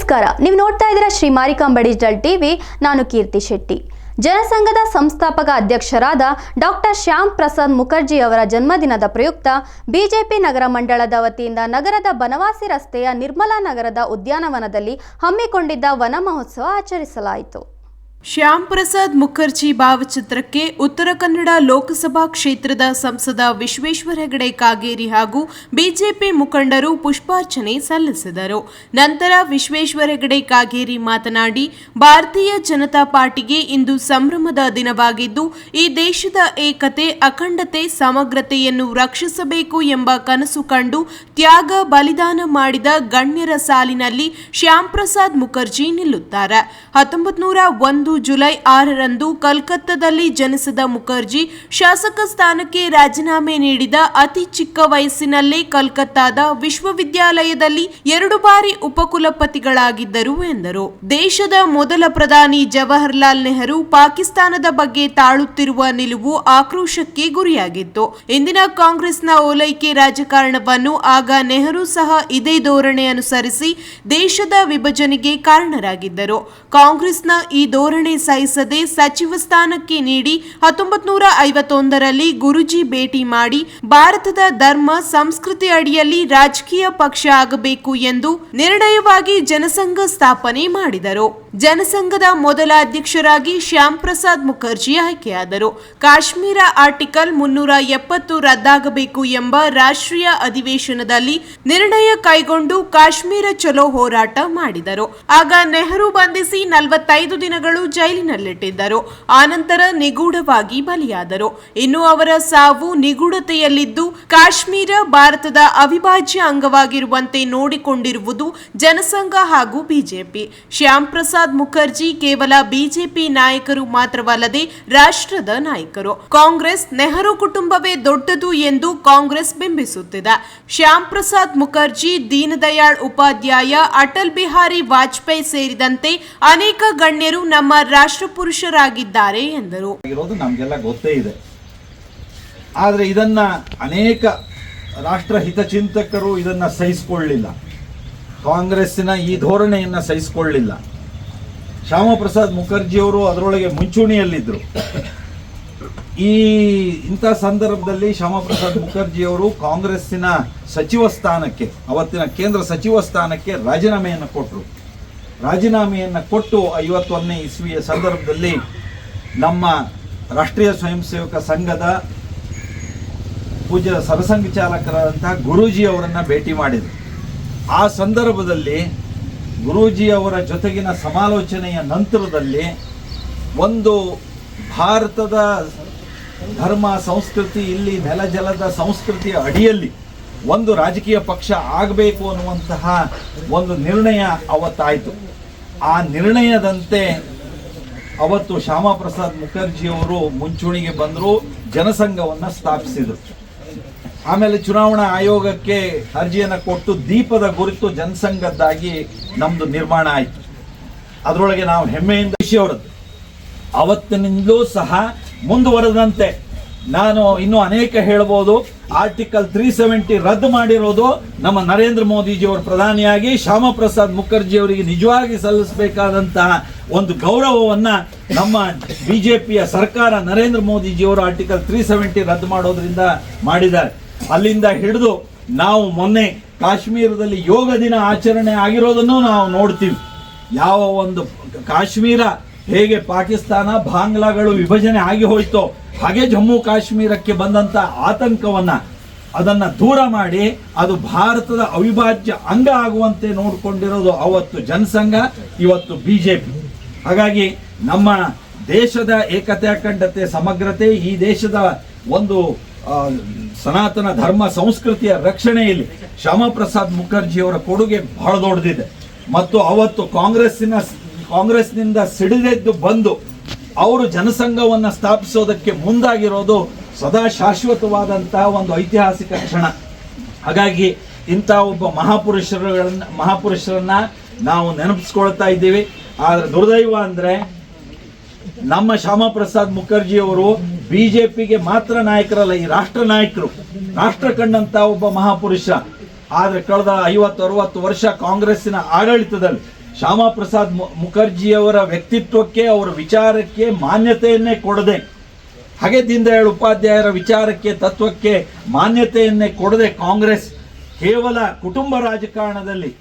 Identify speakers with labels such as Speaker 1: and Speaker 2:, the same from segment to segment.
Speaker 1: ನಮಸ್ಕಾರ. ನೀವು ನೋಡ್ತಾ ಇದ್ದೀರಾ ಶ್ರೀ ಮಾರಿಕಾಂಬಾ ಡಿಜಿಟಲ್ ಟಿವಿ. ನಾನು ಕೀರ್ತಿ ಶೆಟ್ಟಿ. ಜನಸಂಘದ ಸಂಸ್ಥಾಪಕ ಅಧ್ಯಕ್ಷರಾದ ಡಾಕ್ಟರ್ ಶ್ಯಾಮ್ ಪ್ರಸಾದ್ ಮುಖರ್ಜಿ ಅವರ ಜನ್ಮದಿನದ ಪ್ರಯುಕ್ತ ಬಿಜೆಪಿ ನಗರ ಮಂಡಳದ ವತಿಯಿಂದ ನಗರದ ಬನವಾಸಿ ರಸ್ತೆಯ ನಿರ್ಮಲಾ ನಗರದ ಉದ್ಯಾನವನದಲ್ಲಿ ಹಮ್ಮಿಕೊಂಡಿದ್ದ ವನ ಮಹೋತ್ಸವ ಆಚರಿಸಲಾಯಿತು.
Speaker 2: ಶ್ಯಾಮ್ ಪ್ರಸಾದ್ ಮುಖರ್ಜಿ ಭಾವಚಿತ್ರಕ್ಕೆ ಉತ್ತರ ಕನ್ನಡ ಲೋಕಸಭಾ ಕ್ಷೇತ್ರದ ಸಂಸದ ವಿಶ್ವೇಶ್ವರ ಹೆಗಡೆ ಕಾಗೇರಿ ಹಾಗೂ ಬಿಜೆಪಿ ಮುಖಂಡರು ಪುಷ್ಪಾರ್ಚನೆ ಸಲ್ಲಿಸಿದರು. ನಂತರ ವಿಶ್ವೇಶ್ವರ ಹೆಗಡೆ ಕಾಗೇರಿ ಮಾತನಾಡಿ, ಭಾರತೀಯ ಜನತಾ ಪಾರ್ಟಿಗೆ ಇಂದು ಸಂಭ್ರಮದ ದಿನವಾಗಿದ್ದು, ಈ ದೇಶದ ಏಕತೆ, ಅಖಂಡತೆ, ಸಮಗ್ರತೆಯನ್ನು ರಕ್ಷಿಸಬೇಕು ಎಂಬ ಕನಸು ಕಂಡು ತ್ಯಾಗ ಬಲಿದಾನ ಮಾಡಿದ ಗಣ್ಯರ ಸಾಲಿನಲ್ಲಿ ಶ್ಯಾಮ್ ಪ್ರಸಾದ್ ಮುಖರ್ಜಿ ನಿಲ್ಲುತ್ತಾರೆ. ಹತ್ತೊಂಬತ್ ನೂರ ಒಂದು ಜುಲೈ ಆರರಂದು ಕಲ್ಕತ್ತಾದಲ್ಲಿ ಜನಿಸಿದ ಮುಖರ್ಜಿ ಶಾಸಕ ಸ್ಥಾನಕ್ಕೆ ರಾಜೀನಾಮೆ ನೀಡಿದ ಅತಿ ಚಿಕ್ಕ ವಯಸ್ಸಿನಲ್ಲೇ ಕಲ್ಕತ್ತಾದ ವಿಶ್ವವಿದ್ಯಾಲಯದಲ್ಲಿ ಎರಡು ಬಾರಿ ಉಪಕುಲಪತಿಗಳಾಗಿದ್ದರು ಎಂದರು. ದೇಶದ ಮೊದಲ ಪ್ರಧಾನಿ ಜವಾಹರ್ಲಾಲ್ ನೆಹರು ಪಾಕಿಸ್ತಾನದ ಬಗ್ಗೆ ತಾಳುತ್ತಿರುವ ನಿಲುವು ಆಕ್ರೋಶಕ್ಕೆ ಗುರಿಯಾಗಿತ್ತು. ಇಂದಿನ ಕಾಂಗ್ರೆಸ್ನ ಓಲೈಕೆ ರಾಜಕಾರಣವನ್ನು ಆಗ ನೆಹರು ಸಹ ಇದೇ ಧೋರಣೆ ಅನುಸರಿಸಿ ದೇಶದ ವಿಭಜನೆಗೆ ಕಾರಣರಾಗಿದ್ದರು. ಕಾಂಗ್ರೆಸ್ನ ಈ ಧೋರಣೆ ಸಹಿಸದೆ ಸಚಿವ ಸ್ಥಾನಕ್ಕೆ ನೀಡಿ ಹತ್ತೊಂಬತ್ ನೂರ ಐವತ್ತೊಂದರಲ್ಲಿ ಗುರುಜಿ ಭೇಟಿ ಮಾಡಿ ಭಾರತದ ಧರ್ಮ, ಸಂಸ್ಕೃತಿ ಅಡಿಯಲ್ಲಿ ರಾಜಕೀಯ ಪಕ್ಷ ಆಗಬೇಕು ಎಂದು ನಿರ್ಣಯವಾಗಿ ಜನಸಂಘ ಸ್ಥಾಪನೆ ಮಾಡಿದರು. ಜನಸಂಘದ ಮೊದಲ ಅಧ್ಯಕ್ಷರಾಗಿ ಶ್ಯಾಮ್ ಪ್ರಸಾದ್ ಮುಖರ್ಜಿ ಆಯ್ಕೆಯಾದರು. ಕಾಶ್ಮೀರ ಆರ್ಟಿಕಲ್ ಮುನ್ನೂರ ಎಪ್ಪತ್ತು ರದ್ದಾಗಬೇಕು ಎಂಬ ರಾಷ್ಟ್ರೀಯ ಅಧಿವೇಶನದಲ್ಲಿ ನಿರ್ಣಯ ಕೈಗೊಂಡು ಕಾಶ್ಮೀರ ಚಲೋ ಹೋರಾಟ ಮಾಡಿದರು. ಆಗ ನೆಹರು ಬಂಧಿಸಿ ನಲವತ್ತೈದು ದಿನಗಳು ಜೈಲಿನಲ್ಲಿಟ್ಟಿದ್ದರು. ಆನಂತರ ನಿಗೂಢವಾಗಿ ಬಲಿಯಾದರು. ಇನ್ನು ಅವರ ಸಾವು ನಿಗೂಢತೆಯಲ್ಲಿದ್ದು, ಕಾಶ್ಮೀರ ಭಾರತದ ಅವಿಭಾಜ್ಯ ಅಂಗವಾಗಿರುವಂತೆ ನೋಡಿಕೊಂಡಿರುವುದು ಜನಸಂಘ ಹಾಗೂ ಬಿಜೆಪಿ. ಶ್ಯಾಮ್ ಪ್ರಸಾದ್ ಮುಖರ್ಜಿ ಕೇವಲ ಬಿಜೆಪಿ ನಾಯಕರು ಮಾತ್ರವಲ್ಲದೆ ರಾಷ್ಟ್ರದ ನಾಯಕರು. ಕಾಂಗ್ರೆಸ್ ನೆಹರು ಕುಟುಂಬವೇ ದೊಡ್ಡದು ಎಂದು ಕಾಂಗ್ರೆಸ್ ಬಿಂಬಿಸುತ್ತಿದೆ. ಶ್ಯಾಮ್ ಪ್ರಸಾದ್ ಮುಖರ್ಜಿ, ದೀನದಯಾಳ್ ಉಪಾಧ್ಯಾಯ, ಅಟಲ್ ಬಿಹಾರಿ ವಾಜಪೇಯಿ ಸೇರಿದಂತೆ ಅನೇಕ ಗಣ್ಯರು ನಮ್ಮ ರಾಷ್ಟ್ರಪುರುಷರಾಗಿದ್ದಾರೆ ಎಂದರು.
Speaker 3: ಗೊತ್ತೇ ಇದೆ. ಆದರೆ ಇದನ್ನ ಅನೇಕ ರಾಷ್ಟ್ರ ಹಿತಚಿಂತಕರು ಇದನ್ನ ಸಹಿಸಿಕೊಳ್ಳಿಲ್ಲ. ಕಾಂಗ್ರೆಸ್ಸಿನ ಈ ಧೋರಣೆಯನ್ನು ಸಹಿಸಿಕೊಳ್ಳಿಲ್ಲ. ಶ್ಯಾಮಪ್ರಸಾದ್ ಮುಖರ್ಜಿಯವರು ಅದರೊಳಗೆ ಮುಂಚೂಣಿಯಲ್ಲಿದ್ದರು. ಈ ಇಂಥ ಸಂದರ್ಭದಲ್ಲಿ ಶ್ಯಾಮಪ್ರಸಾದ್ ಮುಖರ್ಜಿಯವರು ಕಾಂಗ್ರೆಸ್ಸಿನ ಸಚಿವ ಸ್ಥಾನಕ್ಕೆ, ಅವತ್ತಿನ ಕೇಂದ್ರ ಸಚಿವ ಸ್ಥಾನಕ್ಕೆ ರಾಜೀನಾಮೆಯನ್ನು ಕೊಟ್ಟರು ರಾಜೀನಾಮೆಯನ್ನು ಕೊಟ್ಟು ಐವತ್ತೊಂದನೇ ಇಸ್ವಿಯ ಸಂದರ್ಭದಲ್ಲಿ ನಮ್ಮ ರಾಷ್ಟ್ರೀಯ ಸ್ವಯಂ ಸೇವಕ ಸಂಘದ ಪೂಜ್ಯ ಸರಸಂಘ ಚಾಲಕರಾದಂತಹ ಗುರೂಜಿ ಅವರನ್ನು ಭೇಟಿ ಮಾಡಿದರು. ಆ ಸಂದರ್ಭದಲ್ಲಿ ಗುರೂಜಿ ಅವರ ಜೊತೆಗಿನ ಸಮಾಲೋಚನೆಯ ನಂತರದಲ್ಲಿ ಒಂದು ಭಾರತದ ಧರ್ಮ, ಸಂಸ್ಕೃತಿ, ಇಲ್ಲಿ ನೆಲಜಲದ ಸಂಸ್ಕೃತಿಯ ಅಡಿಯಲ್ಲಿ ಒಂದು ರಾಜಕೀಯ ಪಕ್ಷ ಆಗಬೇಕು ಅನ್ನುವಂತಹ ಒಂದು ನಿರ್ಣಯ ಅವತ್ತಾಯಿತು. ಆ ನಿರ್ಣಯದಂತೆ ಅವತ್ತು ಶ್ಯಾಮಪ್ರಸಾದ್ ಮುಖರ್ಜಿಯವರು ಮುಂಚೂಣಿಗೆ ಬಂದರು, ಜನಸಂಘವನ್ನು ಸ್ಥಾಪಿಸಿದರು. ಆಮೇಲೆ ಚುನಾವಣಾ ಆಯೋಗಕ್ಕೆ ಅರ್ಜಿಯನ್ನು ಕೊಟ್ಟು ದೀಪದ ಗುರುತು ಜನಸಂಘದ್ದಾಗಿ ನಮ್ಮದು ನಿರ್ಮಾಣ ಆಯಿತು. ಅದರೊಳಗೆ ನಾವು ಹೆಮ್ಮೆಯಿಂದ ಅವರದ್ದು ಅವತ್ತಿನಿಂದಲೂ ಸಹ ಮುಂದುವರೆದಂತೆ ನಾನು ಇನ್ನೂ ಅನೇಕ ಹೇಳ್ಬೋದು ಆರ್ಟಿಕಲ್ ತ್ರೀ ಸೆವೆಂಟಿ ರದ್ದು ಮಾಡಿರೋದು ನಮ್ಮ ನರೇಂದ್ರ ಮೋದಿಜಿಯವರು ಪ್ರಧಾನಿಯಾಗಿ, ಶ್ಯಾಮಪ್ರಸಾದ್ ಮುಖರ್ಜಿ ಅವರಿಗೆ ನಿಜವಾಗಿ ಸಲ್ಲಿಸಬೇಕಾದಂತಹ ಒಂದು ಗೌರವವನ್ನ ನಮ್ಮ ಬಿಜೆಪಿಯ ಸರ್ಕಾರ ನರೇಂದ್ರ ಮೋದಿಜಿಯವರು ಆರ್ಟಿಕಲ್ ತ್ರೀ ಸೆವೆಂಟಿ ರದ್ದು ಮಾಡೋದ್ರಿಂದ ಮಾಡಿದ್ದಾರೆ. ಅಲ್ಲಿಂದ ಹಿಡಿದು ನಾವು ಮೊನ್ನೆ ಕಾಶ್ಮೀರದಲ್ಲಿ ಯೋಗ ದಿನ ಆಚರಣೆ ಆಗಿರೋದನ್ನು ನಾವು ನೋಡ್ತೀವಿ. ಯಾವ ಒಂದು ಕಾಶ್ಮೀರ ಹೇಗೆ ಪಾಕಿಸ್ತಾನ, ಬಾಂಗ್ಲಾಗಳು ವಿಭಜನೆ ಆಗಿ ಹೋಯ್ತೋ, ಹಾಗೆ ಜಮ್ಮು ಕಾಶ್ಮೀರಕ್ಕೆ ಬಂದಂತ ಆತಂಕವನ್ನ ಅದನ್ನ ದೂರ ಮಾಡಿ ಅದು ಭಾರತದ ಅವಿಭಾಜ್ಯ ಅಂಗ ಆಗುವಂತೆ ನೋಡಿಕೊಂಡಿರೋದು ಅವತ್ತು ಜನಸಂಘ, ಇವತ್ತು ಬಿಜೆಪಿ. ಹಾಗಾಗಿ ನಮ್ಮ ದೇಶದ ಏಕತೆ ಅಖಂಡತೆ, ಸಮಗ್ರತೆ, ಈ ದೇಶದ ಒಂದು ಸನಾತನ ಧರ್ಮ ಸಂಸ್ಕೃತಿಯ ರಕ್ಷಣೆಯಲ್ಲಿ ಶ್ಯಾಮಪ್ರಸಾದ್ ಮುಖರ್ಜಿಯವರ ಕೊಡುಗೆ ಬಹಳ ದೊಡ್ಡದಿದೆ. ಮತ್ತು ಅವತ್ತು ಕಾಂಗ್ರೆಸ್ಸಿನ ಕಾಂಗ್ರೆಸ್ನಿಂದ ಸಿಡಿದೆದ್ದು ಬಂದು ಅವರು ಜನಸಂಘವನ್ನು ಸ್ಥಾಪಿಸೋದಕ್ಕೆ ಮುಂದಾಗಿರೋದು ಸದಾ ಶಾಶ್ವತವಾದಂತಹ ಒಂದು ಐತಿಹಾಸಿಕ ಕ್ಷಣ. ಹಾಗಾಗಿ ಇಂಥ ಒಬ್ಬ ಮಹಾಪುರುಷರುಗಳನ್ನ, ಮಹಾಪುರುಷರನ್ನ ನಾವು ನೆನಪಿಸ್ಕೊಳ್ತಾ ಇದ್ದೀವಿ. ಆದ್ರೆ ದುರ್ದೈವ ಅಂದ್ರೆ ನಮ್ಮ ಶ್ಯಾಮಪ್ರಸಾದ್ ಮುಖರ್ಜಿ ಅವರು ಬಿಜೆಪಿಗೆ ಮಾತ್ರ ನಾಯಕರಲ್ಲ, ಈ ರಾಷ್ಟ್ರ ನಾಯಕರು. ರಾಷ್ಟ್ರ ಕಂಡಂತ ಒಬ್ಬ ಮಹಾಪುರುಷ. ಆದ್ರೆ ಕಳೆದ ಐವತ್ತು, ಅರವತ್ತು ವರ್ಷ ಕಾಂಗ್ರೆಸ್ಸಿನ ಆಡಳಿತದಲ್ಲಿ ಶ್ಯಾಮಾ ಪ್ರಸಾದ್ ಮು- ಮುಖರ್ಜಿಯವರ ವ್ಯಕ್ತಿತ್ವಕ್ಕೆ, ಅವರ ವಿಚಾರಕ್ಕೆ ಮಾನ್ಯತೆಯನ್ನೇ ಕೊಡದೆ ಹಾಗೆ ದೀನದಯಾಳ್ ಉಪಾಧ್ಯಾಯರ ವಿಚಾರಕ್ಕೆ, ತತ್ವಕ್ಕೆ ಮಾನ್ಯತೆಯನ್ನೇ ಕೊಡದೆ ಕಾಂಗ್ರೆಸ್ ಕೇವಲ ಕುಟುಂಬ ರಾಜಕಾರಣದಲ್ಲಿ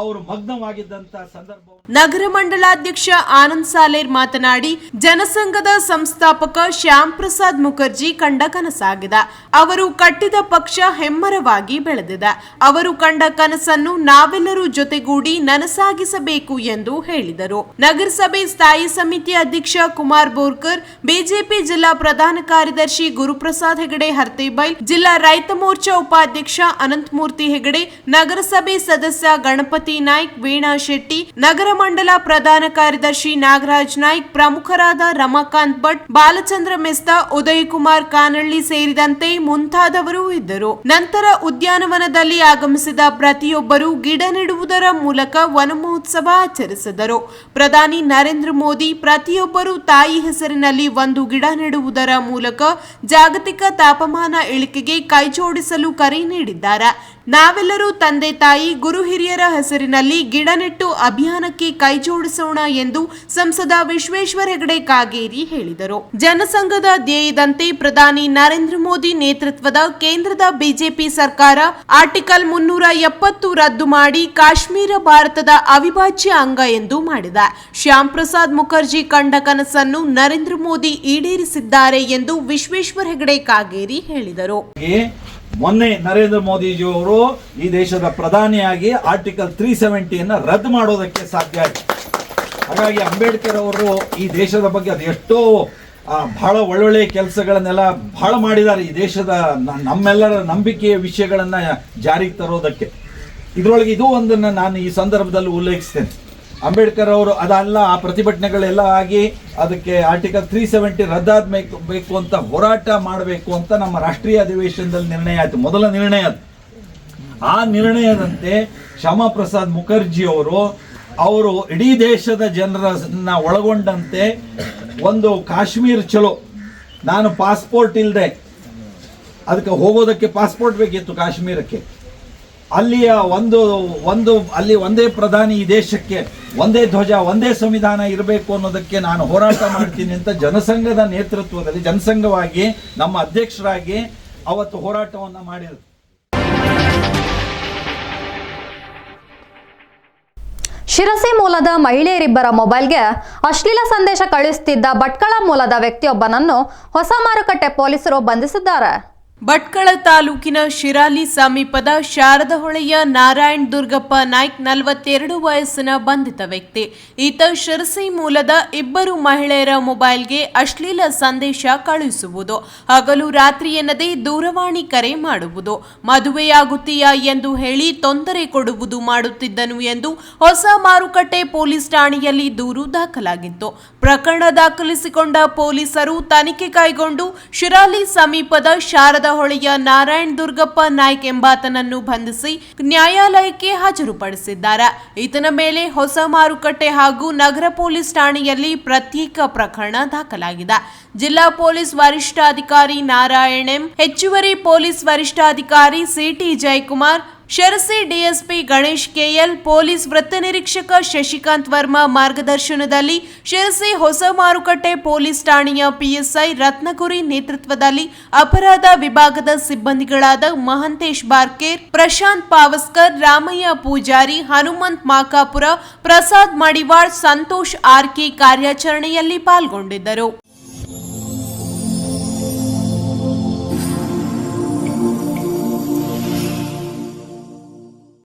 Speaker 3: ಅವರು ಮಗ್ನವಾಗಿದ್ದಂತ ಸಂದರ್ಭ
Speaker 2: ನಗರ ಮಂಡಲಾಧ್ಯಕ್ಷ ಆನಂದ್ ಸಾಲೇರ್ ಮಾತನಾಡಿ, ಜನಸಂಘದ ಸಂಸ್ಥಾಪಕ ಶ್ಯಾಮ್ ಪ್ರಸಾದ್ ಮುಖರ್ಜಿ ಕಂಡ ಕನಸಾಗಿದ. ಅವರು ಕಟ್ಟಿದ ಪಕ್ಷ ಹೆಮ್ಮರವಾಗಿ ಬೆಳೆದಿದೆ. ಅವರು ಕಂಡ ಕನಸನ್ನು ನಾವೆಲ್ಲರೂ ಜೊತೆಗೂಡಿ ನನಸಾಗಿಸಬೇಕು ಎಂದು ಹೇಳಿದರು. ನಗರಸಭೆ ಸ್ಥಾಯಿ ಸಮಿತಿ ಅಧ್ಯಕ್ಷ ಕುಮಾರ್ ಬೋರ್ಕರ್, ಬಿಜೆಪಿ ಜಿಲ್ಲಾ ಪ್ರಧಾನ ಕಾರ್ಯದರ್ಶಿ ಗುರುಪ್ರಸಾದ್ ಹೆಗಡೆ ಹರ್ತೇಬೈಲ್ ಜಿಲ್ಲಾ ರೈತ ಮೋರ್ಚಾ ಉಪಾಧ್ಯಕ್ಷ ಅನಂತಮೂರ್ತಿ ಹೆಗಡೆ, ನಗರಸಭೆ ಸದಸ್ಯ ಗಣಪತಿ ನಾಯ್ಕ್ ವೀಣಾ ಶೆಟ್ಟಿ, ನಗರ ಮಂಡಲ ಪ್ರಧಾನ ಕಾರ್ಯದರ್ಶಿ ನಾಗರಾಜ್ ನಾಯ್ಕ್, ಪ್ರಮುಖರಾದ ರಮಾಕಾಂತ್ ಭಟ್, ಬಾಲಚಂದ್ರ ಮೆಸ್ತಾ, ಉದಯಕುಮಾರ್ ಕಾನಳ್ಳಿ ಸೇರಿದಂತೆ ಮುಂತಾದವರು ಇದ್ದರು. ನಂತರ ಉದ್ಯಾನವನದಲ್ಲಿ ಆಗಮಿಸಿದ ಪ್ರತಿಯೊಬ್ಬರು ಗಿಡ ನೆಡುವುದರ ಮೂಲಕ ವನ ಮಹೋತ್ಸವ ಆಚರಿಸಿದರು. ಪ್ರಧಾನಿ ನರೇಂದ್ರ ಮೋದಿ ಪ್ರತಿಯೊಬ್ಬರು ತಾಯಿ ಹೆಸರಿನಲ್ಲಿ ಒಂದು ಗಿಡ ನೆಡುವುದರ ಮೂಲಕ ಜಾಗತಿಕ ತಾಪಮಾನ ಇಳಿಕೆಗೆ ಕೈಜೋಡಿಸಲು ಕರೆ ನೀಡಿದ್ದಾರೆ. ನಾವೆಲ್ಲರೂ ತಂದೆ ತಾಯಿ ಗುರು ಹಿರಿಯರ ಹೆಸರಿನಲ್ಲಿ ಗಿಡ ನೆಟ್ಟು ಅಭಿಯಾನಕ್ಕೆ ಕೈಜೋಡಿಸೋಣ ಎಂದು ಸಂಸದ ವಿಶ್ವೇಶ್ವರ ಹೆಗಡೆ ಕಾಗೇರಿ ಹೇಳಿದರು. ಜನಸಂಘದ ಧ್ಯೇಯದಂತೆ ಪ್ರಧಾನಿ ನರೇಂದ್ರ ಮೋದಿ ನೇತೃತ್ವದ ಕೇಂದ್ರದ ಬಿಜೆಪಿ ಸರ್ಕಾರ ಆರ್ಟಿಕಲ್ ಮುನ್ನೂರ ಎಪ್ಪತ್ತು ರದ್ದು ಮಾಡಿ ಕಾಶ್ಮೀರ ಭಾರತದ ಅವಿಭಾಜ್ಯ ಅಂಗ ಎಂದು ಮಾಡಿದೆ. ಶ್ಯಾಮ್ ಪ್ರಸಾದ್ ಮುಖರ್ಜಿ ಕಂಡ ಕನಸನ್ನು ನರೇಂದ್ರ ಮೋದಿ ಈಡೇರಿಸಿದ್ದಾರೆ ಎಂದು ವಿಶ್ವೇಶ್ವರ ಹೆಗಡೆ ಕಾಗೇರಿ ಹೇಳಿದರು.
Speaker 3: ಮೊನ್ನೆ ನರೇಂದ್ರ ಮೋದಿಜಿಯವರು ಈ ದೇಶದ ಪ್ರಧಾನಿಯಾಗಿ ಆರ್ಟಿಕಲ್ ತ್ರೀ ಸೆವೆಂಟಿಯನ್ನು ರದ್ದು ಮಾಡೋದಕ್ಕೆ ಸಾಧ್ಯ ಆಯಿತು. ಹಾಗಾಗಿ ಅಂಬೇಡ್ಕರ್ ಅವರು ಈ ದೇಶದ ಬಗ್ಗೆ ಅದು ಎಷ್ಟೋ ಬಹಳ ಒಳ್ಳೊಳ್ಳೆ ಕೆಲಸಗಳನ್ನೆಲ್ಲ ಬಹಳ ಮಾಡಿದ್ದಾರೆ ಈ ದೇಶದ ನಮ್ಮೆಲ್ಲರ ನಂಬಿಕೆಯ ವಿಷಯಗಳನ್ನು ಜಾರಿಗೆ ತರೋದಕ್ಕೆ. ಇದರೊಳಗೆ ಇದು ಒಂದನ್ನು ನಾನು ಈ ಸಂದರ್ಭದಲ್ಲಿ ಉಲ್ಲೇಖಿಸ್ತೇನೆ. ಅಂಬೇಡ್ಕರ್ ಅವರು ಅದಲ್ಲ, ಆ ಪ್ರತಿಭಟನೆಗಳೆಲ್ಲ ಆಗಿ ಅದಕ್ಕೆ ಆರ್ಟಿಕಲ್ ತ್ರೀ ಸೆವೆಂಟಿ ರದ್ದಾದ್ಬೇಕು ಬೇಕು ಅಂತ ಹೋರಾಟ ಮಾಡಬೇಕು ಅಂತ ನಮ್ಮ ರಾಷ್ಟ್ರೀಯ ಅಧಿವೇಶನದಲ್ಲಿ ನಿರ್ಣಯ ಆಯಿತು. ಮೊದಲ ನಿರ್ಣಯ ಅದು. ಆ ನಿರ್ಣಯದಂತೆ ಶ್ಯಾಮ ಪ್ರಸಾದ್ ಮುಖರ್ಜಿ ಅವರು ಅವರು ಇಡೀ ದೇಶದ ಜನರನ್ನ ಒಳಗೊಂಡಂತೆ ಒಂದು ಕಾಶ್ಮೀರ್ ಚಲೋ. ನಾನು ಪಾಸ್ಪೋರ್ಟ್ ಇಲ್ಲದೆ ಅದಕ್ಕೆ ಹೋಗೋದಕ್ಕೆ ಪಾಸ್ಪೋರ್ಟ್ ಬೇಕಿತ್ತು ಕಾಶ್ಮೀರಕ್ಕೆ. ಅಲ್ಲಿಯ ಒಂದು ಒಂದು, ಅಲ್ಲಿ ಒಂದೇ ಪ್ರಧಾನಿ ಈ ದೇಶಕ್ಕೆ, ಒಂದೇ ಧ್ವಜ, ಒಂದೇ ಸಂವಿಧಾನ ಇರಬೇಕು ಅನ್ನೋದಕ್ಕೆ ನಾನು ಹೋರಾಟ ಮಾಡ್ತೀನಿ ಅಂತ ಜನಸಂಘದ ನೇತೃತ್ವದಲ್ಲಿ, ಜನಸಂಘವಾಗಿ ನಮ್ಮ ಅಧ್ಯಕ್ಷರಾಗಿ ಅವತ್ತು ಹೋರಾಟವನ್ನು ಮಾಡಿದ್ರು.
Speaker 1: ಶಿರಸಿ ಮೂಲದ ಮಹಿಳೆಯರಿಬ್ಬರ ಮೊಬೈಲ್ಗೆ ಅಶ್ಲೀಲ ಸಂದೇಶ ಕಳುಹಿಸುತ್ತಿದ್ದ ಭಟ್ಕಳ ಮೂಲದ ವ್ಯಕ್ತಿಯೊಬ್ಬನನ್ನು ಹೊಸ ಮಾರುಕಟ್ಟೆ ಪೊಲೀಸರು ಬಂಧಿಸಿದ್ದಾರೆ.
Speaker 2: ಭಟ್ಕಳ ತಾಲೂಕಿನ ಶಿರಾಲಿ ಸಮೀಪದ ಶಾರದ ಹೊಳೆಯ ನಾರಾಯಣ್ ದುರ್ಗಪ್ಪ ನಾಯ್ಕ್ ನಲವತ್ತೆರಡು ವಯಸ್ಸಿನ ಬಂಧಿತ ವ್ಯಕ್ತಿ. ಈತ ಶಿರಸಿ ಮೂಲದ ಇಬ್ಬರು ಮಹಿಳೆಯರ ಮೊಬೈಲ್ಗೆ ಅಶ್ಲೀಲ ಸಂದೇಶ ಕಳುಹಿಸುವುದು, ಹಗಲು ರಾತ್ರಿ ಎನ್ನದೇ ದೂರವಾಣಿ ಕರೆ ಮಾಡುವುದು, ಮದುವೆಯಾಗುತ್ತೀಯಾ ಎಂದು ಹೇಳಿ ತೊಂದರೆ ಕೊಡುವುದು ಮಾಡುತ್ತಿದ್ದನು ಎಂದು ಹೊಸ ಮಾರುಕಟ್ಟೆ ಪೊಲೀಸ್ ಠಾಣೆಯಲ್ಲಿ ದೂರು ದಾಖಲಾಗಿತ್ತು. ಪ್ರಕರಣ ದಾಖಲಿಸಿಕೊಂಡ ಪೊಲೀಸರು ತನಿಖೆ ಕೈಗೊಂಡು ಶಿರಾಲಿ ಸಮೀಪದ ಶಾರದ ಹೊಳೆಯ ನಾರಾಯಣ್ ದುರ್ಗಪ್ಪ ನಾಯ್ಕ್ ಎಂಬಾತನನ್ನು ಬಂಧಿಸಿ ನ್ಯಾಯಾಲಯಕ್ಕೆ ಹಾಜರುಪಡಿಸಿದ್ದಾರೆ. ಈತನ ಮೇಲೆ ಹೊಸ ಮಾರುಕಟ್ಟೆ ಹಾಗೂ ನಗರ ಪೊಲೀಸ್ ಠಾಣೆಯಲ್ಲಿ ಪ್ರತ್ಯೇಕ ಪ್ರಕರಣ ದಾಖಲಾಗಿದೆ. ಜಿಲ್ಲಾ ಪೊಲೀಸ್ ವರಿಷ್ಠಾಧಿಕಾರಿ ನಾರಾಯಣ್ ಎಂ, ಹೆಚ್ಚುವರಿ ಪೊಲೀಸ್ ವರಿಷ್ಠಾಧಿಕಾರಿ CT Jayakumar Sirsi DSP Ganesh KL, police ವೃತ್ತ ನಿರೀಕ್ಷಕ ಶಶಿಕಾಂತ್ ವರ್ಮಾ ಮಾರ್ಗದರ್ಶನದಲ್ಲಿ ಶಿರಸಿ ಹೊಸ ಮಾರುಕಟ್ಟೆ ಪೊಲೀಸ್ ಠಾಣೆಯ ಪಿಎಸ್ಐ ರತ್ನಕುರಿ ನೇತೃತ್ವದಲ್ಲಿ ಅಪರಾಧ ವಿಭಾಗದ ಸಿಬ್ಬಂದಿಗಳಾದ ಮಹಂತೇಶ್ ಬಾರ್ಕೇರ್, ಪ್ರಶಾಂತ್ ಪಾವಸ್ಕರ್, ರಾಮಯ್ಯ ಪೂಜಾರಿ, ಹನುಮಂತ್ ಮಾಕಾಪುರ, ಪ್ರಸಾದ್ ಮಡಿವಾಳ್, ಸಂತೋಷ್ ಆರ್ಕೆ ಕಾರ್ಯಾಚರಣೆಯಲ್ಲಿ ಪಾಲ್ಗೊಂಡಿದ್ದರು.